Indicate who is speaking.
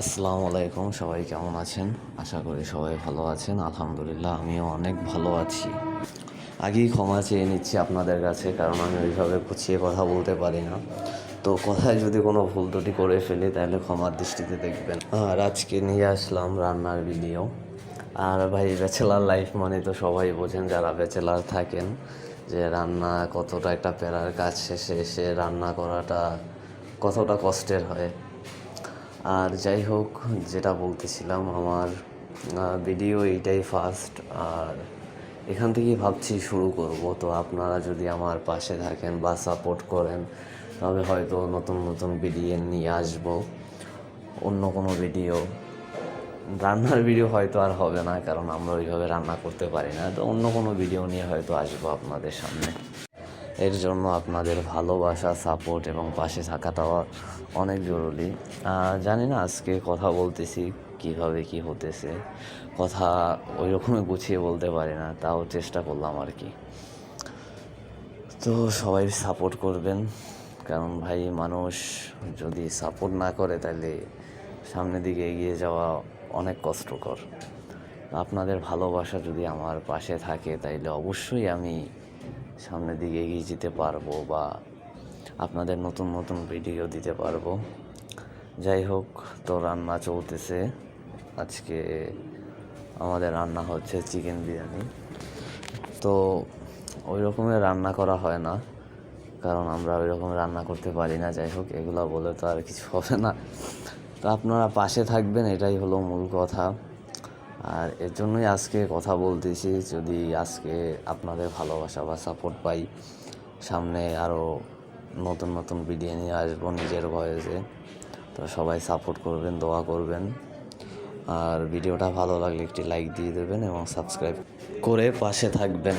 Speaker 1: আসসালামু আলাইকুম, সবাই কেমন আছেন? আশা করি সবাই ভালো আছেন, আলহামদুলিল্লাহ আমিও অনেক ভালো আছি। আগেই ক্ষমা চেয়ে নিচ্ছি আপনাদের কাছে, কারণ আমি ওইভাবে গুছিয়ে কথা বলতে পারি না। তো কথায় যদি কোনো ভুল ত্রুটি করে ফেলি, তাহলে ক্ষমার দৃষ্টিতে দেখবেন। আর আজকে নিয়ে আসলাম রান্নার ভিডিও আর ভাই ব্যাচেলার লাইফ মানে তো সবাই বোঝেন, যারা ব্যাচেলার থাকেন, যে রান্না কতটা একটা প্যারার কাজ শেষে এসে রান্না করাটা কতটা কষ্টের হয়। আর যাই হোক, যেটা বলতেছিলাম, আমার ভিডিও এইটাই ফার্স্ট আর এখান থেকেই ভাবছি শুরু করব। তো আপনারা যদি আমার পাশে থাকেন বা সাপোর্ট করেন, তবে হয়তো নতুন নতুন ভিডিও নিয়ে আসব। অন্য কোনো ভিডিও রান্নার ভিডিও হয়তো আর হবে না, কারণ আমরা ওইভাবে রান্না করতে পারি না। তো অন্য কোনো ভিডিও নিয়ে হয়তো আসব আপনাদের সামনে। এর জন্য আপনাদের ভালোবাসা সাপোর্ট এবং পাশে থাকাটাও অনেক জরুরি। জানি না আজকে কথা বলতেছি, কীভাবে কি হতেছে। কথা ওই রকমই গুছিয়ে বলতে পারি না, তাও চেষ্টা করলাম আর কি। তো সবাই সাপোর্ট করবেন, কারণ ভাই মানুষ যদি সাপোর্ট না করে তাহলে সামনের দিকে এগিয়ে যাওয়া অনেক কষ্টকর। আপনাদের ভালোবাসা যদি আমার পাশে থাকে তাইলে অবশ্যই আমি সামনের দিকে এগিয়ে যেতে পারব বা আপনাদের নতুন নতুন ভিডিও দিতে পারব। যাই হোক, তো রান্না চলতেছে। আজকে আমাদের রান্না হচ্ছে চিকেন বিরিয়ানি। তো ওই রকমের রান্না করা হয় না, কারণ আমরা ওই রকম রান্না করতে পারি না। যাই হোক, এগুলো বলে তো আর কিছু হবে না। তো আপনারা পাশে থাকবেন, এটাই হলো মূল কথা। আর এর জন্যই আজকে কথা বলতেছি, যদি আজকে আপনাদের ভালোবাসা বা সাপোর্ট পাই, সামনে আরও নতুন নতুন ভিডিও নিয়ে আসব নিজের ভয়েসে তো সবাই সাপোর্ট করবেন, দোয়া করবেন। আর ভিডিওটা ভালো লাগলে একটি লাইক দিয়ে দেবেন এবং সাবস্ক্রাইব করে পাশে থাকবেন।